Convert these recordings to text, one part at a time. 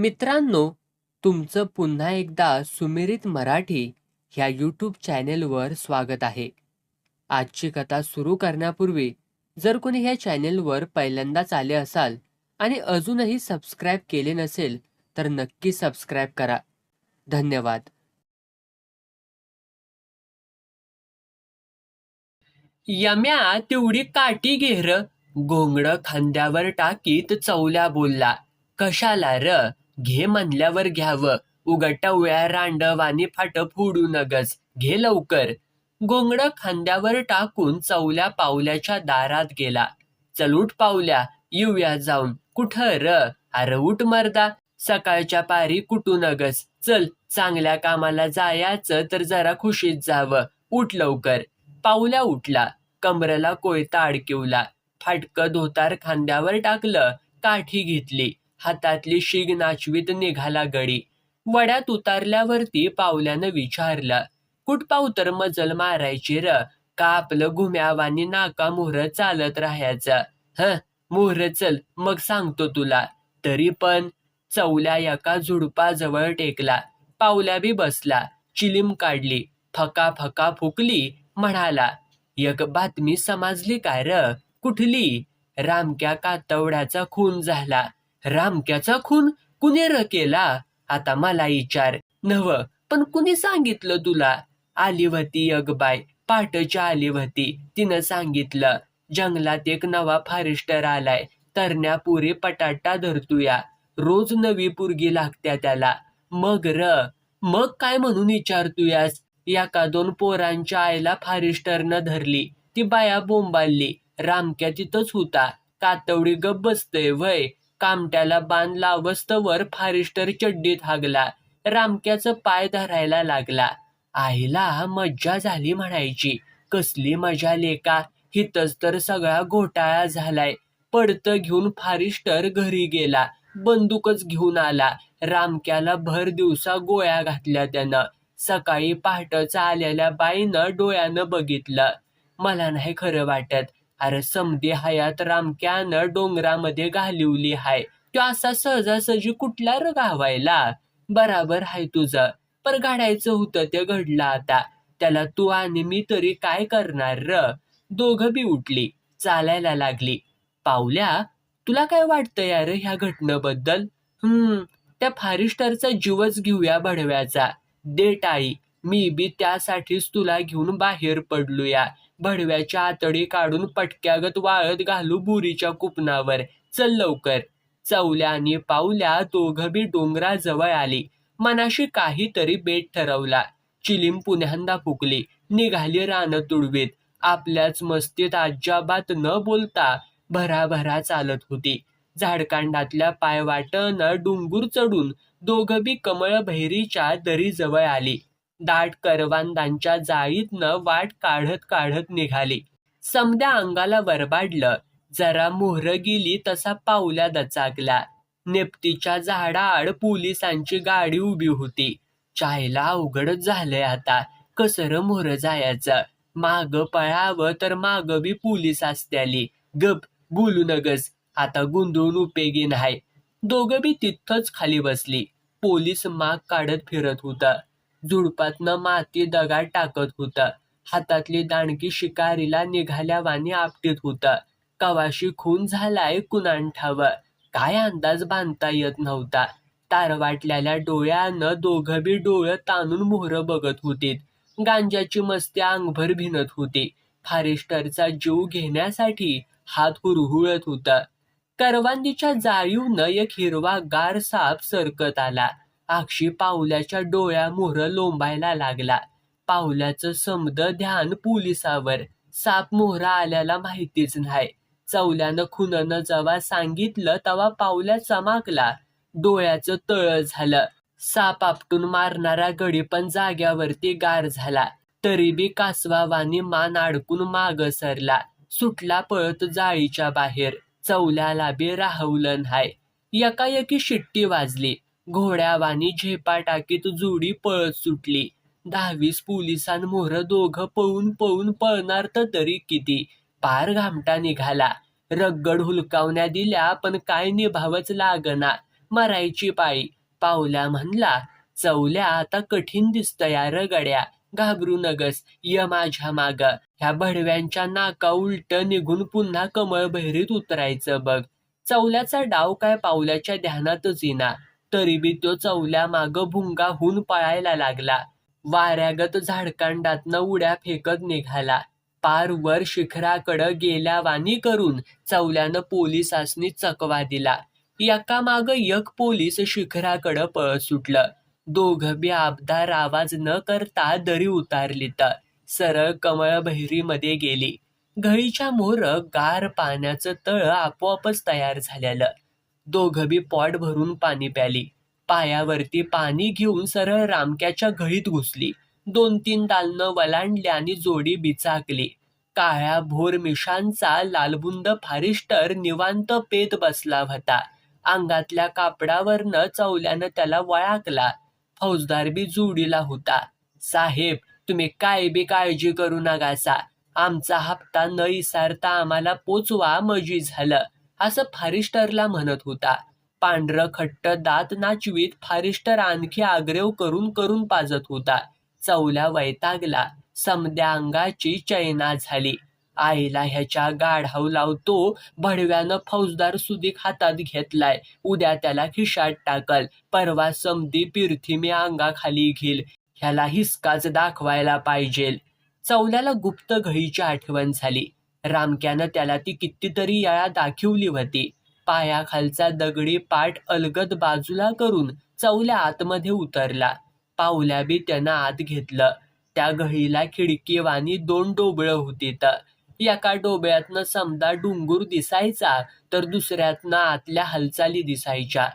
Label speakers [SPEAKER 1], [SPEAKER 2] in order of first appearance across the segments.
[SPEAKER 1] मित्रांनो तुमचं पुन्हा एकदा सुमिरित मराठी ह्या यूट्यूब चॅनेलवर स्वागत आहे. आजची कथा सुरू करण्यापूर्वी जर कोणी ह्या चॅनेलवर पहिल्यांदाच आले असाल आणि अजूनही सबस्क्राईब केले नसेल तर नक्की सबस्क्राईब करा. धन्यवाद. यम्या तेवढी काठी घेर गोंगड खांद्यावर टाकीत चौल्या बोलला. कशाला र? घे म्हणल्यावर घ्यावं. उगटवळ्या रांडवानी फाटप उडू नगस. घे लवकर. गोंगड खांद्यावर टाकून चौल्या पावल्याच्या दारात गेला. चल उठ पावल्या येऊया जाऊन. कुठं र? अरे उठ मरदा. सकाळच्या पारी कुटू नगस. चल चांगल्या कामाला जायचं तर जरा खुशीत जावं. उठ लवकर. पावल्या उठला. कमरेला कोयता अडकिवला. फाटकं धोतार खांद्यावर टाकलं. काठी घेतली. हातातली शिग नाचवीत निघाला गडी. वड्यात उतारल्यावरती पावल्यानं विचारलं कुठ पावतर मजल मारायची र? का आपलं घुम्यावानी नाका मोहर चालत राहायचं. ह मोहर चल मग सांगतो तुला. तरी पण चौल्या एका झुडपाजवळ टेकला. पावल्या बी बसला चिलीम काढली फका फका फुकली म्हणाला एक बातमी समजली काय र? कुठली? रामक्या कातवड्याचा खून झाला. रामक्याचा खून कुणी र केला. आता मला विचार. नव पण कुणी सांगितलं तुला? आली होती अगबाय पाटच्या आली होती तिनं सांगितलं. जंगलात एक नवा फॉरेस्टर आलाय. तरण्या पुरी पटाटा धरतूया. रोज नवी पुरगी लागत्या त्याला. मग र मग काय म्हणून विचारतूयास? एका दोन पोरांच्या आईला फॉरेस्टरनं धरली. ती बाया बोंबालली. रामक्या तिथंच होता. कातवडी गप बसतय वय. कामट्याला बांध लावस्तवर फारिस्टर चड्डीत हागला. रामक्याचं पाय धरायला लागला. आईला मज्जा झाली म्हणायची. कसली मजा लेका हितच तर सगळा घोटाळा झालाय. पडतं घेऊन फारिस्टर घरी गेला. बंदूकच घेऊन आला. रामक्याला भर दिवसा गोळ्या घातल्या त्यानं. सकाळी पहाटच आलेल्या बाईनं डोळ्यानं बघितलं. मला नाही खरं वाटत. अरे हयात रामक्यानं डोंगरामध्ये घालिवली हाय. तो असा सहजासहजी कुठला र गावायला बराबर हाय तुझं. पर घडायचं होतं ते घडलं आता. त्याला तू आणि मी तरी काय करणार र? दोघं बी उठली चालायला लागली. पावल्या तुला काय वाटतं यार ह्या घटनेबद्दल? हम्म त्या फारिस्टरचा जीवच घेऊया भडव्याचा. दे टाळी मी बी त्यासाठीच तुला घेऊन बाहेर पडलूया. भडव्याच्या आतडी काढून पटक्यागत वाळत घालू बुरीच्या कुपनावर. चल लवकर. चवल्या आणि पावल्या दोघं बी डोंगराजवळ आली. मनाशी काहीतरी बेट ठरवला. चिलीम पुन्यांदा फुकली निघाली रान तुडवीत. आपल्याच मस्तीत अजाबात न बोलता भराभरा चालत होती. झाडकांडातल्या पायवाटनं डुंगूर चढून दोघं बी कमळ बहिरीच्या दरीजवळ आली. दाट करवांदांच्या जाळीतनं वाट काढत काढत निघाली. समद्या अंगाला वरबाडलं जरा मोहर गेली तसा पावल्या दचाकला नेपतीच्या झाडाआड पोलिसांची गाडी उभी होती. चायला अवघडच झालंय आता कसर मोहर जायचं. माग पळावं तर माग बी पोलीस असत्याली. गप बोलू नगस आता गुंधळून उपेगी नाही. दोघं बी तिथंच खाली बसली. पोलीस माग काढत फिरत होता. झुडपातनं माती दगात टाकत होता. हातातली दाणकी शिकारीला निघाल्यावानी आपटीत होता. कवाशी खून झालाय कुणान ठाव काय अंदाज बांधता येत नव्हता. तारवाटलेल्या डोळ्यानं दोघं बी डोळं ताणून मोहर बघत होती गांजाची मस्ती अंगभर भिनत होती. फारेस्टरचा जीव घेण्यासाठी हात हुरहुळत होता. करवांदीच्या जाळीवनं एक हिरवा गार साप सरकत आला. आक्षी पावल्याच्या डोळ्यामोहर लोंबायला लागला. पावल्याचं समद ध्यान पोलिसावर. साप मोहरा आल्याला माहितीच नाही. चवल्यानं खुननं जेव्हा सांगितलं तेव्हा पावल्या चमाकला. डोळ्याचं तळ झालं. साप आपटून मारणारा गडी पण जाग्यावरती गार झाला. तरी बी कासवावानी मान अडकून माग सरला. सुटला पळत जाळीच्या बाहेर. चवल्याला बी राहवलं नाही. एकाएकी शिट्टी वाजली. घोड्यावानी झेपा टाकीत जोडी पळत सुटली. दहावीस पोलिसांमोर दोघं पळून पळून पळणार तर तरी किती? पार घामटा निघाला. रगड हुलकावण्या दिल्या पण काय निभावच लागना. मरायची पाळी. पावल्या म्हणला चवल्या आता कठीण दिसतया र गड्या घाबरू नगस य माझ्या माग. ह्या भडव्यांच्या नाका उलट निघून पुन्हा कमळ बहिरीत उतरायचं बघ. चवल्याचा डाव काय पावल्याच्या ध्यानातच येणार तरी बी तो चवल्या माग भुंगाहून पळायला लागला. वाऱ्यागत झाडकांडातनं उड्या फेकत निघाला. पार वर शिखराकडं गेल्या वाणी करून चवल्यानं पोलिसांनी चकवा दिला. एका माग एक पोलीस शिखराकडं पळ सुटलं. दोघं बी आबदार आवाज न करता दरी उतारलीत. सरळ कमळ बहिरीमध्ये गेली. घळीच्या मोर गार पाण्याचं तळ आपोआपच तयार झालेलं. दोघंबी पॉट भरून पाणी प्याली. पायावरती पाणी घेऊन सरळ रामक्याच्या घळीत घुसली. दोन तीन दालनं वलांडली आणि जोडी बिचाकली. काळ्या भोर मिशांचा लालबुंद फारिस्टर निवांत पेत बसला होता. अंगातल्या कापडावरनं चवल्यानं त्याला वळाकला. फौजदार बी जोडीला होता. साहेब तुम्ही काय बी काळजी करू नकासा आमचा हप्ता न इसारता आम्हाला पोचवा मजी झालं. असं फारिस्टरला म्हणत होता. पांढरं खट्ट दात नाचवीत फारिस्टर आणखी आग्रेव करून करून पाजत होता. चवल्या वैतागला. समद्या अंगाची चैना झाली. आईला ह्याच्या गाढाव लावतो. भडव्यानं फौजदार सुदीक हातात घेतलाय. उद्या त्याला खिशात टाकल. परवा समधी पिरथी मी अंगाखाली घेईल. ह्याला हिसकाच दाखवायला पाहिजेल. चवल्याला गुप्त घळीची आठवण झाली. रामक्यानं त्याला ती कितीतरी याळा दाखवली होती. पायाखालचा दगडी पाठ अलगद बाजूला करून चवल्या आतमध्ये उतरला. पावल्या बी त्यानं आत घेतलं. त्या घळीला खिडकीवानी दोन डोबळं होती एका डोब्यातनं समदा डुंगूर दिसायचा तर दुसऱ्यातनं आतल्या हालचाली दिसायच्या.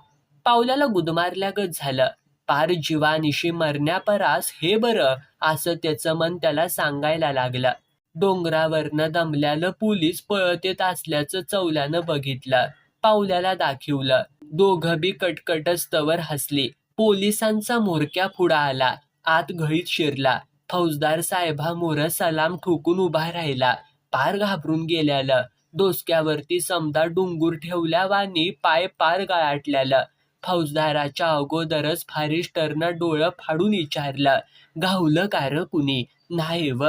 [SPEAKER 1] पावल्याला गुदमारल्यागत झालं. पार जीवानिशी मरण्यापरास हे बरं असं त्याचं मन त्याला सांगायला लागलं. डोंगरावरनं दमल्यानं पोलीस पळत येत असल्याचं चवल्यानं बघितलं. पावल्याला दाखवलं. दोघं बी कटकटस्तवर हसली. पोलिसांचा मोरक्या पुढा आला. आत घळीत शिरला. फौजदार साहेबा मोर सलाम ठोकून उभा राहिला. पार घाबरून गेल्यालं. डोसक्यावरती समदा डुंगूर ठेवल्या वानी पाय पार गळाटल्यालं. फौजदाराच्या अगोदरच फारिस्टरनं डोळं फाडून विचारलं. घावलं का र कुणी? नाही व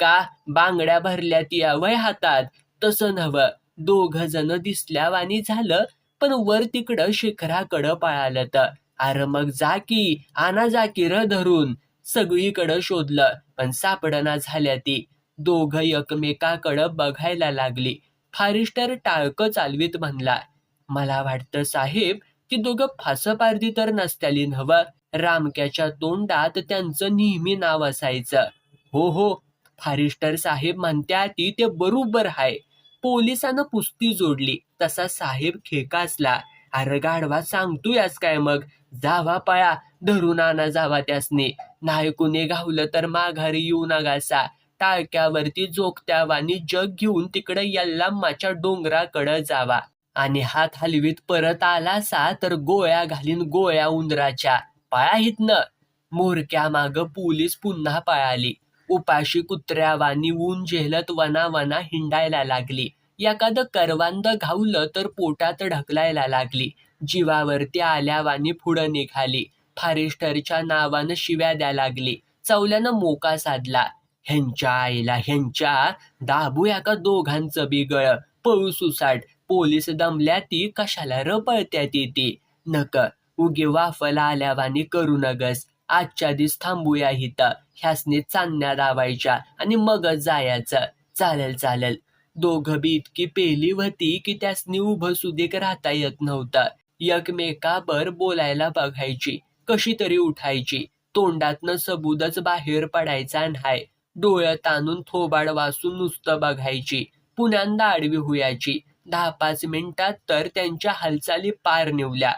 [SPEAKER 1] का बांगड्या भरल्या ती हातात? तसं नव्ह. दोघ जण दिसल्यावानी झालं पण वर तिकडं शिखराकडं पळालं तर अरे मग जा की आणा जा की र धरून. सगळीकडं शोधलं पण सापडना झाल्या ती. दोघं एकमेकाकडं बघायला लागली. फारिस्टर टाळकं चालवीत म्हणला मला वाटतं साहेब की दोघं फासपारदी तर नसत्याली नव रामक्याच्या तोंडात त्यांचं नेहमी नाव असायचं. हो हो फारिस्टर साहेब म्हणत्या ती ते बरोबर हाय. पोलिसानं पुस्ती जोडली. तसा साहेब खेकासला अरे गाढवा सांगतोयास काय मग? जावा पळा धरून आणा जावा त्यासने. नाही कुणी तर माघारी येऊ नगासा. टाळक्यावरती जोगत्यावानी जग घेऊन तिकडे यल्लामाच्या डोंगराकडं जावा. आणि हात हलवीत परत आलासा तर गोळ्या घालीन गोळ्या उंदराच्या. पळा हितनं. मोरक्या माग पोलीस पुन्हा पळाली उपाशी कुत्र्यावानी ऊन झेलत वना वना हिंडायला लागली. एखादं करवांद घावलं तर पोटात ढकलायला लागली. जीवावरती आल्यावानी पुढं निघाली. फारेस्टरच्या नावानं शिव्या द्या लागली. चवल्यानं मोका साधला. ह्यांच्या आईला ह्यांच्या दाबूया का दोघांचं बिगळ. पळू सुसाट. पोलीस दमल्या ती कशाला रपळत्या ती ती. नक उगे वाफला आल्यावानी करू नगस. आजच्या दिस थांबूया हिथं. ह्यासने चांदण्या दावायच्या आणि मगच जायचं. चालेल चालेल. दोघं बी इतकी पेली होती की त्यासनी उभं सुदीक राहता येत नव्हतं. एकमेकाबर बोलायला बघायची कशी तरी उठायची. तोंडातनं सबूदच बाहेर पडायचा नाही डोळं ताणून थोबाड वासून नुसतं बघायची. पुण्यांदा आडवी हुयाची दहा पाच मिनिटात तर त्यांच्या हालचाली पार निवल्या.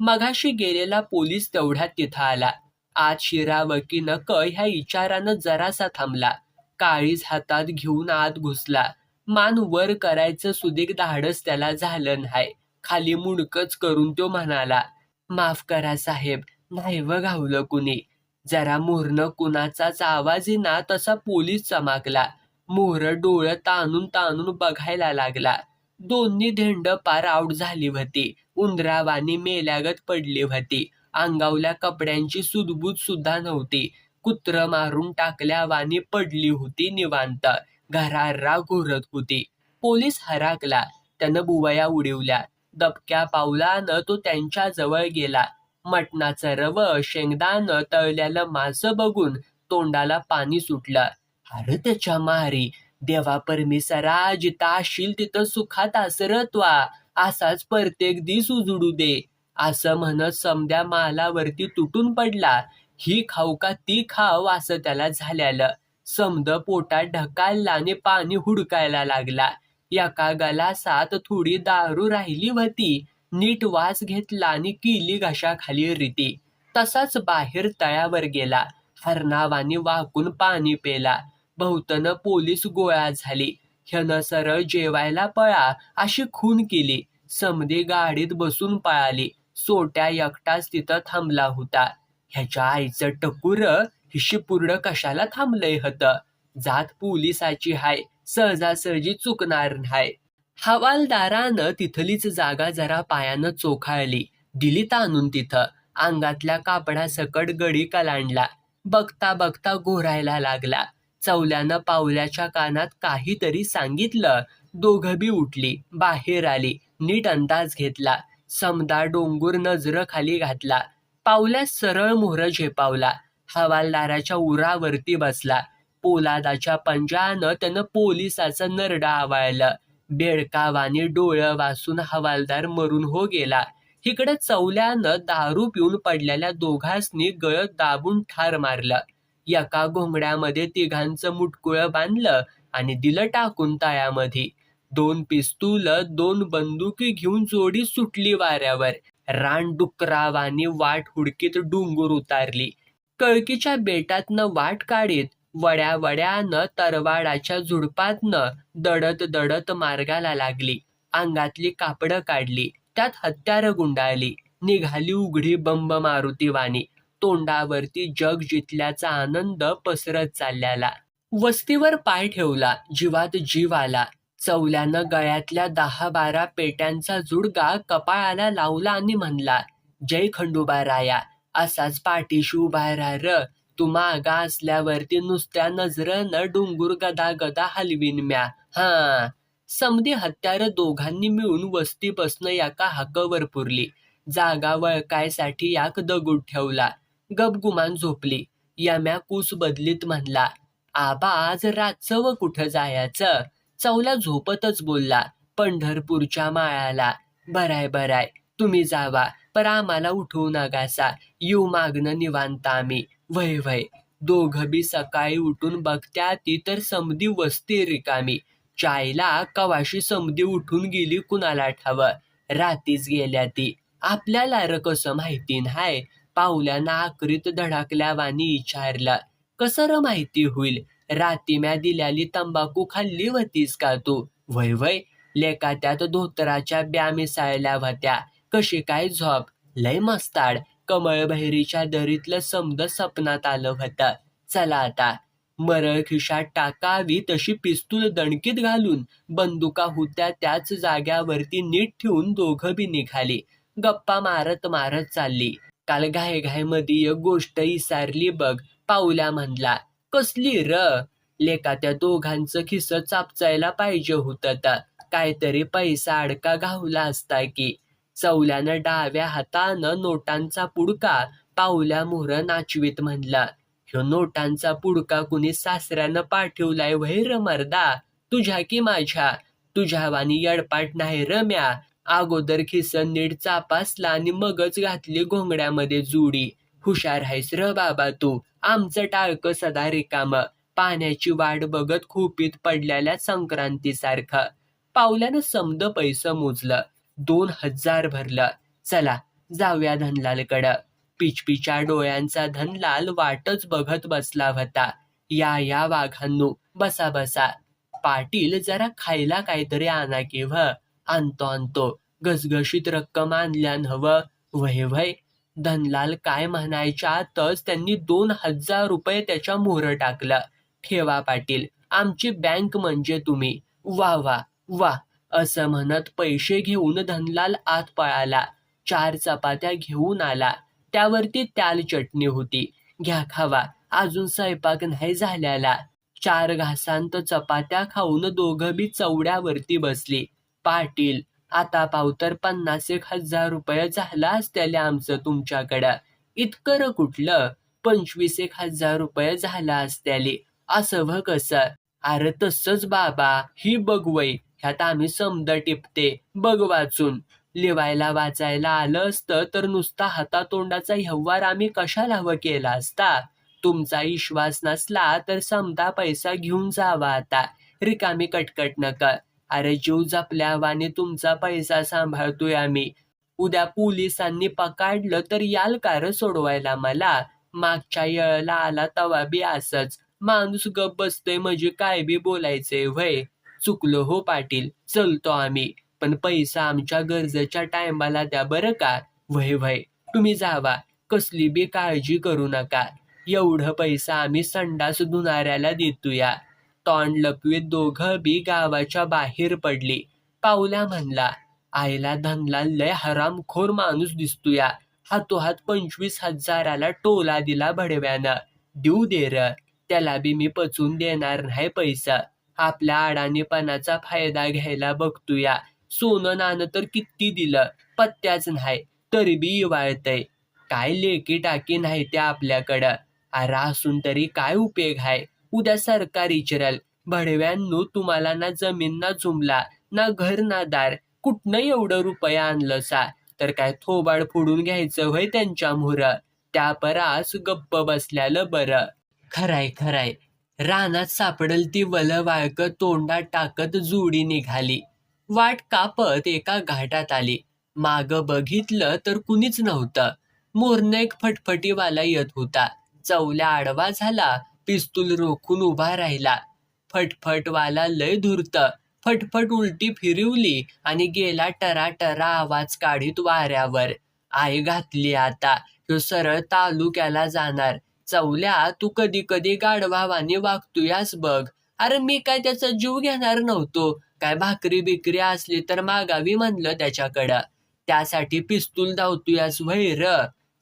[SPEAKER 1] मगाशी गेलेला पोलीस तेवढ्यात तिथं आला. आत शिरावकी नक ह्या इचारानं जरासा थांबला. काळीज हातात घेऊन आत घुसला. मान वर करायचं सुदीक धाडस त्याला झालं नाही. खाली मुडकच करून तो म्हणाला माफ करा साहेब नाही व घावलं कुणी. जरा मोहरनं कुणाचाच आवाज ना तसा पोलीस चमाकला. मोहर डोळं ताणून ताणून बघायला लागला. दोन्ही धेंड पार आऊट झाली होती उंदरावानी मेल्यागत पडली होती अंगावल्या कपड्यांची सुदबूद सुद्धा नव्हती. कुत्र मारून टाकल्यावानी पडली होती निवांत. घरारा घोरत होती. पोलीस हराकला. त्यानं बुवया उडवल्या. दबक्या पावलानं तो त्यांच्या जवळ गेला. मटणाचं रव शेंगदानं तळल्यालं मासं बघून तोंडाला पाणी सुटलं. अरे त्याच्या मारी देवा परमेसरा जिथं असशील तिथं सुखात आसरत्वा असाच प्रत्येक दिस उजडू दे. असं म्हणत समद्या मालावरती तुटून पडला. ही खाऊ का ती खाव असं त्याला झाल्यालं. समद पोटात ढकालला आणि पाणी हुडकायला लागला. एका गलासात थोडी दारू राहिली होती. नीट वास घेतला आणि किली घशाखाली रीती. तसाच बाहेर तळ्यावर गेला. हरणावानी वाकून पाणी पेला. बहुतन पोलीस गोळा झाली. ह्यानं सरळ जेवायला पळा अशी खून केली. समधी गाडीत बसून पळाली. सोट्या एकटाच तिथं थांबला होता. ह्याच्या आईचं टकुर हिशी पूर्ण कशाला थांबलंय हत? जात पोलिसाची हाय सहजासहजी चुकणार नाही हवालदारानं तिथलीच जागा जरा पायानं चोखाळली दिली ताणून तिथं. अंगातल्या कापडासकट गडी कलांडला. बघता बघता घोरायला लागला. चवल्यानं पावल्याच्या कानात काहीतरी सांगितलं. दोघं बी उठली बाहेर आली नीट अंदाज घेतला. समदा डोंगूर नजर खाली घातला. पावल्या सरळ मोहर झेपावला. हवालदाराच्या उरावरती बसला. पोलादाच्या पंजानं त्यानं पोलिसाचं नरडा आवाळलं. बेडकावानी डोळं वासून हवालदार मरून हो गेला. इकडे चवल्यानं दारू पिऊन पडलेल्या दोघांसनी गळत दाबून ठार मारलं. एका घोंगड्यामध्ये तिघांचं मुटकुळं बांधलं आणि दिलं टाकून तळ्यामध्ये. दोन पिस्तूल दोन बंदुकी घेऊन जोडी सुटली वाऱ्यावर. रान डुकरावानी वाट हुडकीत डुंगूर उतारली. कळकीच्या बेटातनं वाट काढीत वड्या वड्यानं तरवाडाच्या झुडपातनं दडत दडत मार्गाला लागली. अंगातली कापडं काढली त्यात हत्यार गुंडाळली. निघाली उघडी बंब मारुती वाणी तोंडावरती जग जितल्याचा आनंद पसरत चालल्याला. वस्तीवर पाय ठेवला जीवात जीव आला. चवल्यानं गळ्यातल्या दहा बारा पेट्यांचा जुडगा कपाळाला लावला आणि म्हणला जय खंडोबा राया असाच पाठीशी उभा राहा र. तू मागा असल्यावरती नुसत्या नजरनं डोंगूर गदा गदा हलवीन म्या. हा. समधी हत्यार दोघांनी मिळून वस्ती बसणं याका हाकवर पुरली. जागा वळकायसाठी याक दगड ठेवला. गपगुमान झोपली. यम्या कूस बदलीत म्हणला आबा आज रातचं व कुठं जायचं? चौला झोपतच बोलला पंढरपूरच्या माळाला. बराय बराय तुम्ही जावा पर आम्हाला उठवू नगासा येऊ मागणं निवांत आम्ही. वय वय दोघं बी सकाळी उठून बघत्या ती तर समधी वस्ती रिकामी. चायला कवाशी समधी उठून गेली कुणाला ठावं? रातीच गेल्या ती. आपल्याला र कसं माहिती नाय पावल्यानं आकरीत धडाकल्यावानी विचारलं कसं र माहिती होईल? राती म्या दिल्याली तंबाखू खाल्ली होतीस का तू? वय वय लेका त्यात धोतराच्या ब्या मिसाळल्या होत्या कशी काय झोप? लय मस्ताड कमळ बहिरीच्या दरीतलं समद सपनात आलं होतं चला आता. मरळ खिशात टाकावी तशी पिस्तूल दणकीत घालून. बंदुका होत्या त्याच जाग्यावरती नीट ठेवून दोघं बी निघाली. गप्पा मारत मारत चालली. काल घाय घाय एक गोष्ट इसारली बघ पावल्या म्हणला. कसली र? लेका त्या दोघांचं खिस चापचायला पाहिजे होतं तर काहीतरी पैसा अडका घावला असता की. चवल्यानं डाव्या हातानं नोटांचा पुडका पावल्या मोहर नाचवीत म्हणला. ह्यो नोटांचा पुडका कुणी सासऱ्यानं पाठवलाय वैर मर्दा? तुझ्या की माझ्या? तुझ्या वाणी यडपाट नाही रम्या अगोदर खिसन नीट चापासला आणि मगच घातली घोंगड्यामध्ये जुडी. हुशार आहेस र बाबा तू. आमचं टाळकं सदा रिकाम. पाण्याची वाट बघत खोपीत पडलेल्या संक्रांतीसारखं. पावल्यानं समद पैसं मोजलं. दोन हजार भरलं. चला जाऊया धनलालकडं. पिचपिच्या डोळ्यांचा धनलाल वाटच बघत बसला होता. या या वाघांनो बसा बसा. पाटील जरा खायला काहीतरी आणा की व्ह. आणतो आणतो. गसगशीत रक्कम आणल्यान हवं वय वय धनलाल काय म्हणायच्या आतच त्यांनी दोन हजार रुपये त्याच्या मोहर टाकलं. ठेवा पाटील आमची बँक म्हणजे तुम्ही. वा वा वा असं म्हणत पैसे घेऊन धनलाल आत पळाला. चार चपात्या घेऊन आला. त्यावरती त्याल चटणी होती. घ्या खावा. अजून स्वयंपाक नाही झाल्याला चार घासांत चपात्या खाऊन दोघं बी चवड्यावरती बसली. पाटील आता पावतर पन्नास एक हजार रुपये झाला असत्याले आमचं तुमच्याकडं. इतकं र कुठलं? पंचवीस एक हजार रुपये झाला असत्याले. असं व कसं? अरे तसंच बाबा ही बघवई ह्यात आम्ही समद टिपते. बघ वाचून. लिवायला वाचायला आलं असतं तर नुसता हातातोंडाचा व्यवहार आम्ही कशाला हवं केला असता? तुमचा विश्वास नसला तर समदा पैसा घेऊन जावा आता. रिकामी कटकट नका. अरे जीव जपल्यावाने तुमचा पैसा सांभाळतोय आम्ही. उद्या पोलिसांनी पकडलं तर याल का र सोडवायला मला. मागच्या येळाला आला तवा बी असच. माणूस गप बसतोय म्हणजे काय बी बोलायचंय व्हय. चुकलो हो पाटील चलतो आम्ही. पण पैसा आमच्या गरजेच्या टायमाला द्या बरं का. व्हय व्हय तुम्ही जावा. कसली बी काळजी करू नका. एवढं पैसा आम्ही संडास धुणाऱ्याला देतोया. तोंड लपवीत दोघं बी गावाच्या बाहेर पडली. पावल्या म्हणला आईला धनला लय हरामखोर माणूस दिसतोया. हातोहात पंचवीस हजाराला टोला दिला भडव्यानं. देऊ दे र त्याला बी मी पचून देणार नाही पैसा. आपल्या अडाणीपणाचा फायदा घ्यायला बघतोया. सोनं नाणं तर किती दिलं पत्त्याच नाही तरी बी इवाळतय. काय लेकी टाकी नाही त्या आपल्याकडं. अरा असून तरी काय उपयोग आहे उद्या सरकार इचरल भडव्यांनो तुम्हाला ना जमीन ना जुमला ना घर ना दार कुठनं एवढं रुपये आणलं सा? तर काय थोबाड फोडून घ्यायचं होय त्यांच्या मोहर? त्या परास गप्प बसल्यालं बरं. खराय खराय. रानात सापडल ती वल वाळक तोंडात टाकत जुडी निघाली. वाट कापत एका घाटात आली. माग बघितलं तर कुणीच नव्हतं. मोरनं एक फटफटीवाला येत होता. चवल्या आडवा झाला. पिस्तूल रोखून उभा राहिला. फटफटवाला लय धुरत फटफट उलटी फिरवली आणि गेला टरा टरा आवाज काढीत वाऱ्यावर. आई घातली आता ह्यो सरळ तालुक्याला जाणार. चवल्या तू कधी कधी गाढवावाने वागतोयास बघ. अरे मी काय त्याचा जीव घेणार नव्हतो. काय भाकरी बिकरी असली तर मागावी म्हणलं त्याच्याकडं. त्यासाठी पिस्तूल धावतोयास वैर.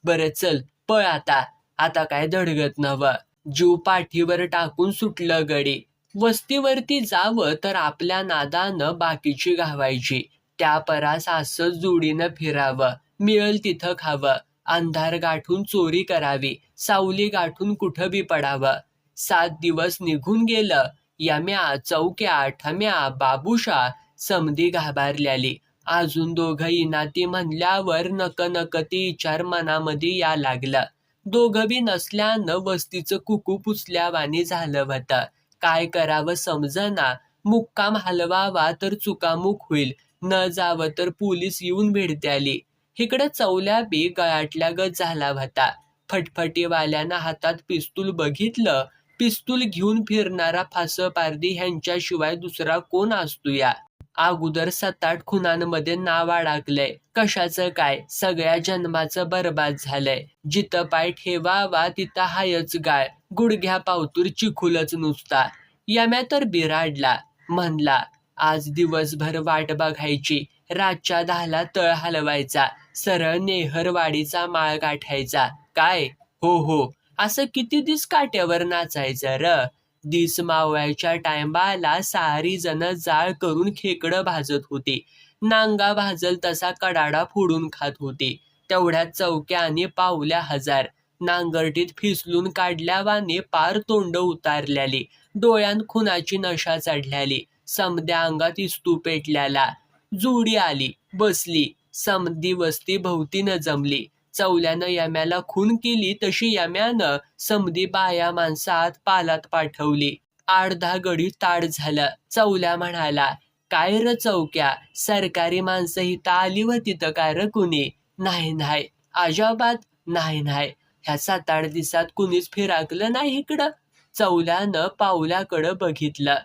[SPEAKER 1] बरं चल पळ आता. आता काय धडगत नवं जीव पाठीवर टाकून सुटलं गडी. वस्तीवरती जावं तर आपल्या नादानं बाकीची घावायची. त्या परास असं जोडीनं फिरावं. मिळल तिथं खावं. अंधार गाठून चोरी करावी. सावली गाठून कुठं बी पडावं. सात दिवस निघून गेलं. यम्या चौक्या ठम्या बाबुशा समधी घाबारल्याली. अजून दोघं इनाती म्हणल्यावर नक नकती विचार मनामध्ये या लागलं. दोघंबी नसल्यानं वस्तीचं कुकू पुसल्यावानी झालं होतं काय करावं समजना? मुक्काम हलवावा तर चुकामुक होईल. न जावं तर पोलीस येऊन भेटत्याली इकडं चवल्या बी गळाटल्या गत झाला होता फटफटीवाल्यानं हातात पिस्तूल बघितलं. पिस्तूल घेऊन फिरणारा फासपारदी ह्यांच्याशिवाय दुसरा कोण असतो या अगोदर सताट खुनांमध्ये नाव अडकलंय. कशाचं काय? सगळ्या जन्माचं बरबाद झालंय. जिथं पाय ठेवावा तिथं हायच गाळ. गुडघ्या पावतूर चिखुलच नुसता. यम्या तर बिराडला. म्हणला आज दिवसभर वाट बघायची. रातच्या दहाला तळ हलवायचा. सरळ नेहरवाडीचा माळ गाठायचा. काय? हो हो. असं किती दिस काट्यावर नाचायचं र? दिस मावळ्याच्या टायमाला सारी जण जाळ करून खेकडं भाजत होती. नांगा भाजल तसा कडाडा फोडून खात होती. तेवढ्यात चौक्या आणि पावल्या हजार. नांगरटीत फिसलून काढल्यावाने पार तोंड उतारल्याली. डोळ्यात खुनाची नशा चढल्याली. समद्या अंगात इस्तू पेटल्याला. जुडी आली बसली. समधी वस्ती भोवतीनं जमली. चवल्यानं यम्याला खून केली तशी यम्यानं समधी बाया माणसात पालात पाठवली. आठ दहा गडी ताड झालं. चवल्या म्हणाला काय र चौक्या? सरकारी माणसं इथं आली व तिथं काय र कुणी? नाही नाही. अजाबात नाही नाही. ह्या सात आठ दिवसात कुणीच फिराकलं नाही इकडं. चवल्यानं पावल्याकडं बघितलं.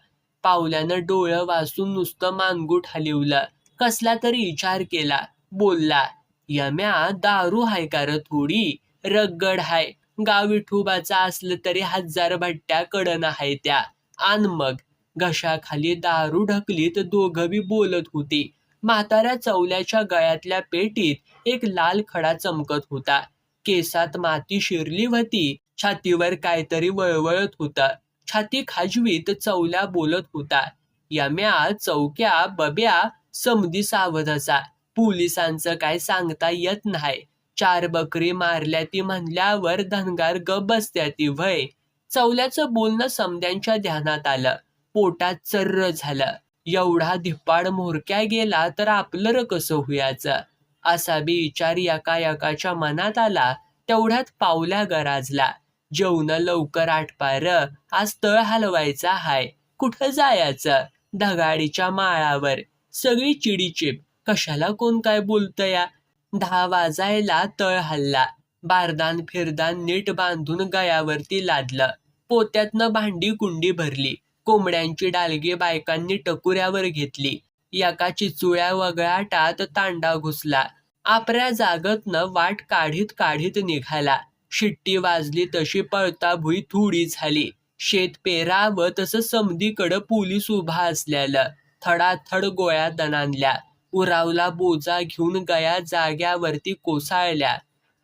[SPEAKER 1] पावल्यानं डोळं वाचून नुसतं मानगूट हलिवलं. कसला तरी विचार केला. बोलला यम्या दारू हाय का र थोडी रगड हाय. गाव विठोबाचा असलं तरी हजार भट्ट्या कडन हाय त्या. आन मग घशाखाली दारू ढकलीत दोघं बी बोलत होती. म्हाताऱ्या चवल्याच्या गळ्यातल्या पेटीत एक लाल खडा चमकत होता. केसात माती शिरली होती छातीवर काहीतरी वळवळत होतं. छाती खाजवीत चवल्या बोलत होता. यम्या चौक्या बब्या समधी सावध असा पोलिसांचं काय सांगता येत नाही. चार बकरी मारल्या ती म्हणल्यावर धनगार ग बसत्या ती व्हय. चवल्याचं बोलणं समद्यांच्या ध्यानात आलं. पोटात चर्र झालं. एवढा धिप्पाड मोरक्या गेला तर आपलं र कसं हुयाचं? असा बी विचार एका एकाच्या मनात आला. तेवढ्यात पावल्या गराजला. जेवण लवकर आटपार आज तळ हलवायचा हाय. कुठं जायचं? ढगाडीच्या माळावर. सगळी चिडीचिप. कशाला कोण काय बोलतया? दहा वाजायला तळ हल्ला. बारदान फिरदान नीट बांधून गयावरती लादलं. पोत्यातनं भांडी कुंडी भरली. कोंबड्यांची डालगी बायकांनी टकुऱ्यावर घेतली. एका चिचुळ्या वगळाटात तांडा घुसला. आपल्या जागतनं वाट काढीत काढीत निघाला. शिट्टी वाजली तशी पळता भुई थोडी झाली. शेत पेरावं तसं समधीकडं पोलीस उभा असल्यालं. थडाथड गोळ्या दणानल्या उरावला बोजा घेऊन गया जाग्यावरती कोसळल्या.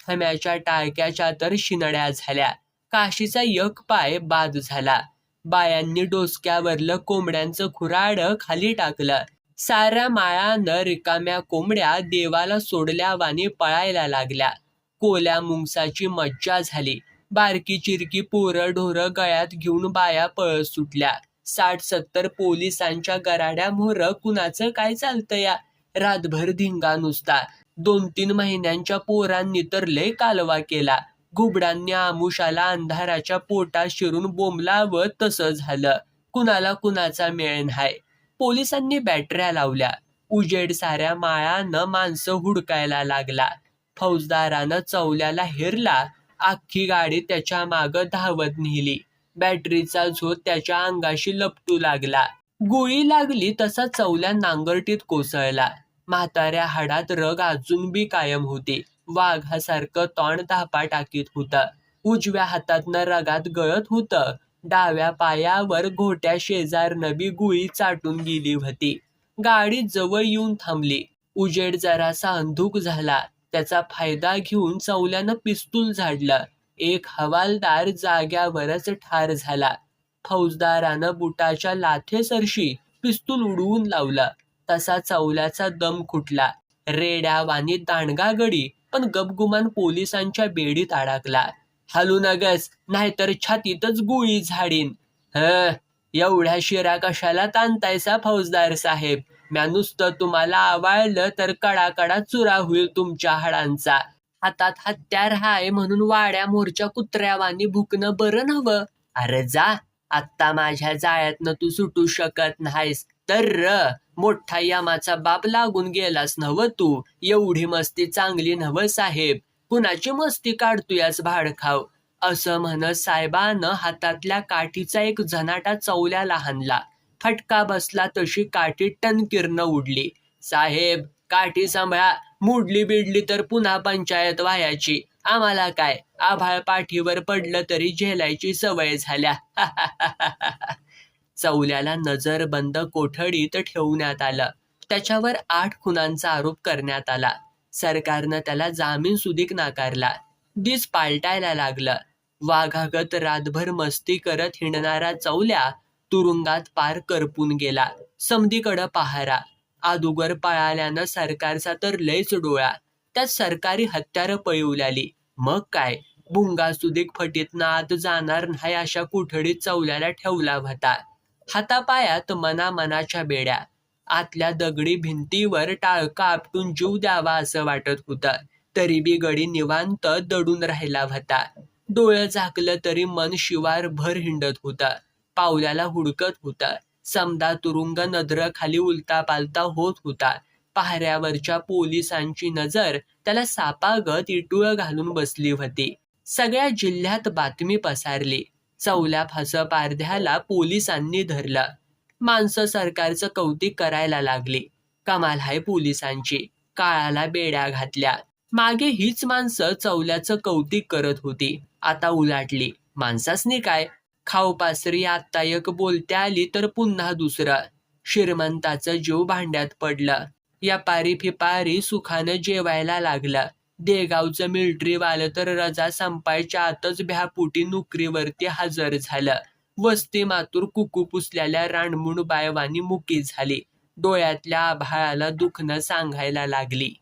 [SPEAKER 1] थम्याच्या टाळक्याच्या तर शिनड्या झाल्या. काशीचा एक पाय बाद झाला. बायांनी डोसक्यावरलं कोंबड्यांचं खुराड खाली टाकलं. साऱ्या माळानं रिकाम्या कोंबड्या देवाला सोडल्यावाने पळायला लागल्या. कोल्या मुंगसाची मज्जा झाली. बारकी चिरकी पोरं ढोरं गळ्यात घेऊन बाया पळत सुटल्या. साठ सत्तर पोलिसांच्या गराड्या मोर कुणाचं काय चालतं या? रातभर धिंगा नुसता. दोन तीन महिन्यांच्या पोरांनी तर लय कालवा केला. घुबडांनी आमुषाला अंधाराच्या पोटात शिरून बोंबलावं तसं झालं. कुणाला कुणाचा मेळ नाही. पोलिसांनी बॅटऱ्या लावल्या. उजेड साऱ्या माळानं माणसं हुडकायला लागला. फौजदारानं चवल्याला हेरला. अख्खी गाडी त्याच्या माग धावत नेली. बॅटरीचा झोत त्याच्या अंगाशी लपटू लागला. गोळी लागली तसा चवल्या नांगरटीत कोसळला. म्हाताऱ्या हाडात रग अजून बी कायम होते. वाघासारखं तोंड धापा टाकीत होता. उजव्या हातातनं रगात गळत होतं. डाव्या पायावर घोट्या शेजार नबी गुळी चाटून गेली होती. गाडी जवळ येऊन थांबली. उजेड जरासा अंधूक झाला. त्याचा फायदा घेऊन चवल्यानं पिस्तूल झाडलं. एक हवालदार जाग्यावरच ठार झाला. फौजदारानं बुटाच्या लाथेसरशी पिस्तूल उडवून लावलं. तसा चवल्याचा दम खुटला रेड्यावानी दांडगा गडी. पण गपगुमान पोलिसांच्या बेडीत अडकला. हलू नगस नाहीतर छातीतच गोळी झाडीन. ह एवढ्या शिरा कशाला ताणतायसा फौजदार साहेब? म्या नुसतं तुम्हाला आवाळलं तर कडा कडा चुरा होईल तुमच्या हाडांचा. हातात हत्यार हाय म्हणून वाड्या मोरच्या कुत्र्यावानी भुकणं बरं नव्हं. अरे जा आत्ता माझ्या जाळ्यातनं तू सुटू शकत नाहीस. तर र मोठा यामाचा बाप लागून गेलास नव तू. एवढी मस्ती चांगली नव साहेब. कुणाची मस्ती काढतोयास भाड खाव? असं म्हणत साहेबानं हातातल्या काठीचा एक झनाटा चवल्याला हाणला. फटका बसला तशी काठी टनकिरनं उडली. साहेब काठी सांभाळा. मुडली बिडली तर पुन्हा पंचायत व्हायची. आम्हाला काय? आभाळ पाठीवर पडलं तरी झेलायची सवय झाल्या. चौल्याला नजरबंद कोठडीत ठेवण्यात आलं. त्याच्यावर आठ खुनांचा आरोप करण्यात आला. सरकारनं त्याला जामीन सुदीक नाकारला. दिस पालटायला लागलं. वाघागत रातभर मस्ती करत हिंडणारा चौल्या तुरुंगात पार करपून गेला. समधीकडं पहारा. आदुगर पळाल्यानं सरकारचा तर लयच डोळा. त्यात सरकारी हत्यारं पळवल्याली. मग काय? भुंगा सुदीक फटीतनं आत जाणार नाही अशा कुठडीत चौल्याला ठेवला होता. हातापायात मनामनाच्या बेड्या. आतल्या दगडी भिंतीवर टाळका आपटून जीव द्यावा असं वाटत होतं. तरी बी गडी निवांत दडून राहिला होता. डोळं झाकलं तरी मन शिवार भर हिंडत होतं. पावल्याला हुडकत होतं. समदा तुरुंग नद्र खाली उलता पालता होत होता. पहाऱ्यावरच्या पोलिसांची नजर त्याला सापागत इटुळ घालून बसली होती. सगळ्या जिल्ह्यात बातमी पसारली. चवल्या फास पारध्याला पोलिसांनी धरलं. माणसं सरकारचं कौतिक करायला लागली. कमाल हाय पोलिसांची. काळाला बेड्या घातल्या. मागे हीच माणसं चवल्याचं कौतिक करत होती. आता उलाटली. माणसासनी काय? खाऊपासरी आत्ता एक बोलते आली तर पुन्हा दुसरा. श्रीमंताचा जीव भांड्यात पडला. यापारी फिपारी सुखानं जेवायला लागलं. देगावचं मिलिटरीवालं तर रजा संपायच्या आतच भ्यापुटी नोकरीवरती हजर झालं. वस्ती मातूर कुकू पुसलेल्या रानमुण बायवानी मुकी झाली. डोळ्यातल्या आभाळाला दुखणं सांगायला लागली.